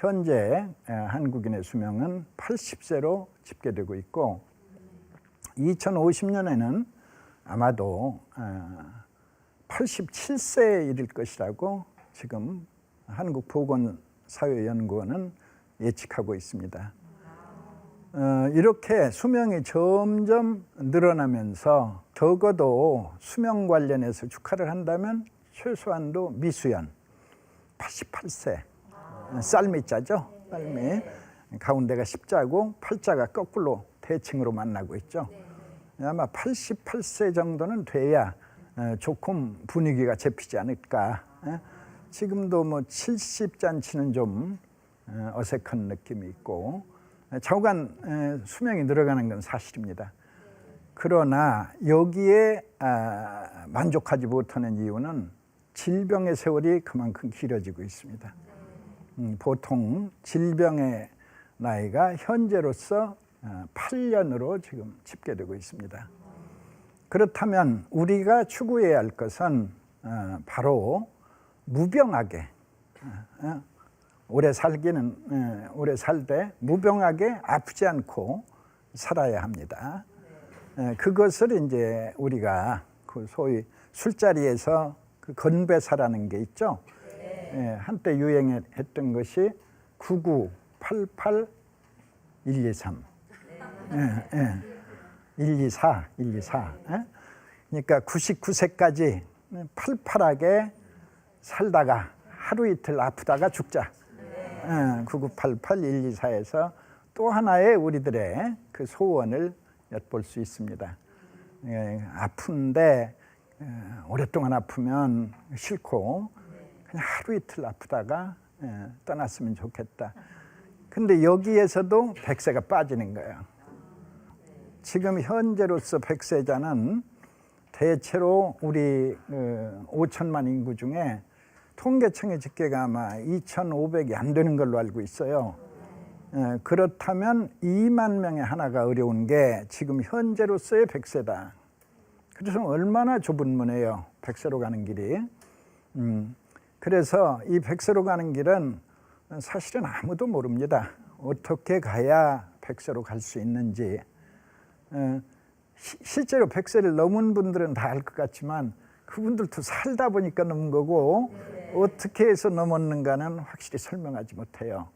현재 에, 한국인의 수명은 80세로 집계되고 있고 2050년에는 아마도 어, 87세에 이를 것이라고 지금 한국 보건사회연구원은 예측하고 있습니다. 어, 이렇게 수명이 점점 늘어나면서 적어도 수명 관련해서 축하를 한다면 최소한도 미수연 88세 쌀미 자죠 쌀미 가운데가 십자고 팔자가 거꾸로 대칭으로 만나고 있죠 아마 88세 정도는 돼야 어, 조금 분위기가 잡히지 않을까 예? 지금도 뭐 70잔치는 좀 어, 어색한 느낌이 있고 좌우간 에, 수명이 늘어가는 건 사실입니다. 그러나 여기에 아, 만족하지 못하는 이유는 질병의 세월이 그만큼 길어지고 있습니다. 음, 보통 질병의 나이가 현재로서 어, 8년으로 지금 집계되고 있습니다. 그렇다면 우리가 추구해야 할 것은 어, 바로 무병하게 어, 어, 오래 살기는 예, 오래 살 때 무병하게 아프지 않고 살아야 합니다. 예, 그것을 이제 우리가 그 소위 술자리에서 그 건배사라는 게 있죠. 예, 한때 유행했던 것이 9988 123. 예, 예. 124, 124. 예? 그러니까 99세까지 팔팔하게 살다가 하루 이틀 아프다가 죽자. 9988 124에서 또 하나의 우리들의 그 소원을 엿볼 수 있습니다. 예, 아픈데 예, 오랫동안 아프면 싫고 그냥 하루 이틀 아프다가 예, 떠났으면 좋겠다. 근데 여기에서도 백세가 빠지는 거예요. 지금 현재로서 백세자는 대체로 우리 그 5천만 인구 중에 통계청의 집계가 아마 2,500이 안 되는 걸로 알고 있어요. 예, 그렇다면 2만 명의 하나가 어려운 게 지금 현재로서의 백세다. 그래서 얼마나 좁은 문이에요. 백세로 가는 길이. 음, 그래서 이 백세로 가는 길은 사실은 아무도 모릅니다. 어떻게 가야 백세로 갈 수 있는지. 어, 시, 실제로 백세를 넘은 분들은 다 알 것 같지만 그분들도 살다 보니까 넘은 거고 어떻게 해서 넘었는가는 확실히 설명하지 못해요.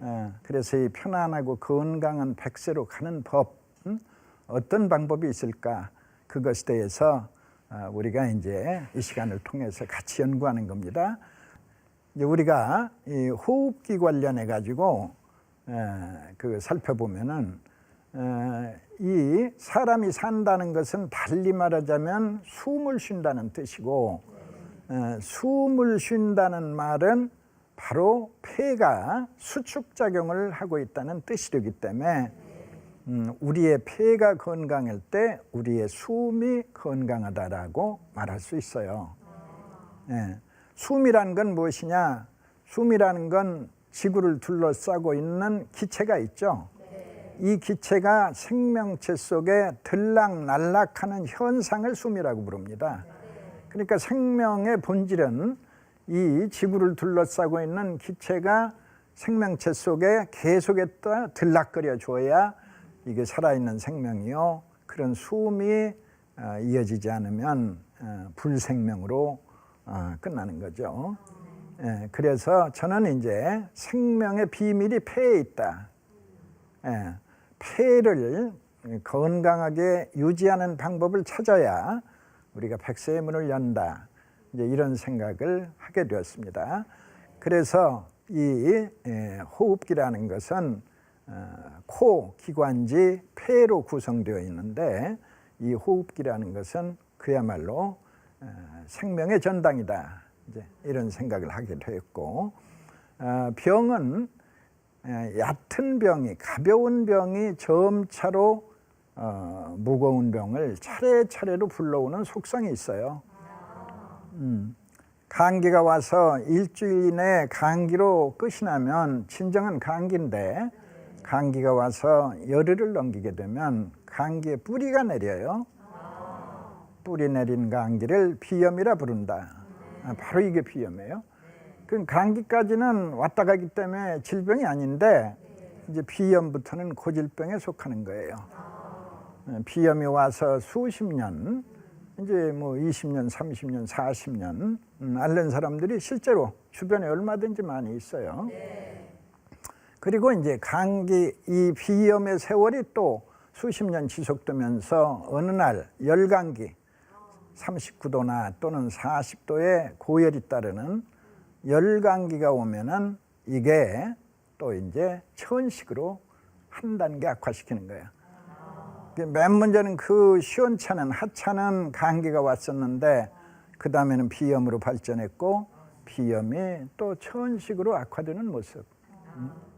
어, 그래서 이 편안하고 건강한 백세로 가는 법, 음? 어떤 방법이 있을까? 그것에 대해서 어, 우리가 이제 이 시간을 통해서 같이 연구하는 겁니다. 이제 우리가 이 호흡기 관련해 가지고 그 살펴보면은 어, 이 사람이 산다는 것은 달리 말하자면 숨을 쉰다는 뜻이고 어, 숨을 쉰다는 말은 바로 폐가 수축 작용을 하고 있다는 뜻이 되기 때문에 음, 우리의 폐가 건강할 때 우리의 숨이 건강하다라고 말할 수 있어요. 예. 숨이란 건 무엇이냐? 숨이라는 건 지구를 둘러싸고 있는 기체가 있죠. 이 기체가 생명체 속에 들락날락하는 현상을 숨이라고 부릅니다. 그러니까 생명의 본질은 이 지구를 둘러싸고 있는 기체가 생명체 속에 계속했다 들락거려 줘야 이게 살아있는 생명이요. 그런 숨이 어, 이어지지 않으면 어, 불생명으로 어, 끝나는 거죠. 예, 그래서 저는 이제 생명의 비밀이 폐에 있다. 예, 폐를 건강하게 유지하는 방법을 찾아야 우리가 백세의 문을 연다. 이제 이런 생각을 하게 되었습니다. 그래서 이 예, 호흡기라는 것은 어, 코 기관지 폐로 구성되어 있는데 이 호흡기라는 것은 그야말로 어, 생명의 전당이다. 이제 이런 생각을 하게 되었고 어, 병은 얕은 병이 가벼운 병이 점차로 어, 무거운 병을 차례차례로 불러오는 속성이 있어요. 음, 감기가 와서 일주일 이내 감기로 끝이 나면 진정한 감기인데 감기가 와서 열흘을 넘기게 되면 감기에 뿌리가 내려요. 뿌리 내린 감기를 비염이라 부른다. 아, 바로 이게 비염이에요. 그 감기까지는 왔다 가기 때문에 질병이 아닌데 이제 비염부터는 고질병에 속하는 거예요. 예, 비염이 와서 수십 년, 이제 뭐 20년, 30년, 40년 음, 앓는 사람들이 실제로 주변에 얼마든지 많이 있어요. 그리고 이제 감기 이 비염의 세월이 또 수십 년 지속되면서 어느 날 열감기 39도나 또는 40도의 고열이 따르는 열감기가 오면은 이게 또 이제 천식으로 한 단계 악화시키는 거예요. 맨 먼저는 그 시원찮은 하찮은 감기가 왔었는데 그 다음에는 비염으로 발전했고 비염이 또 천식으로 악화되는 모습. 음.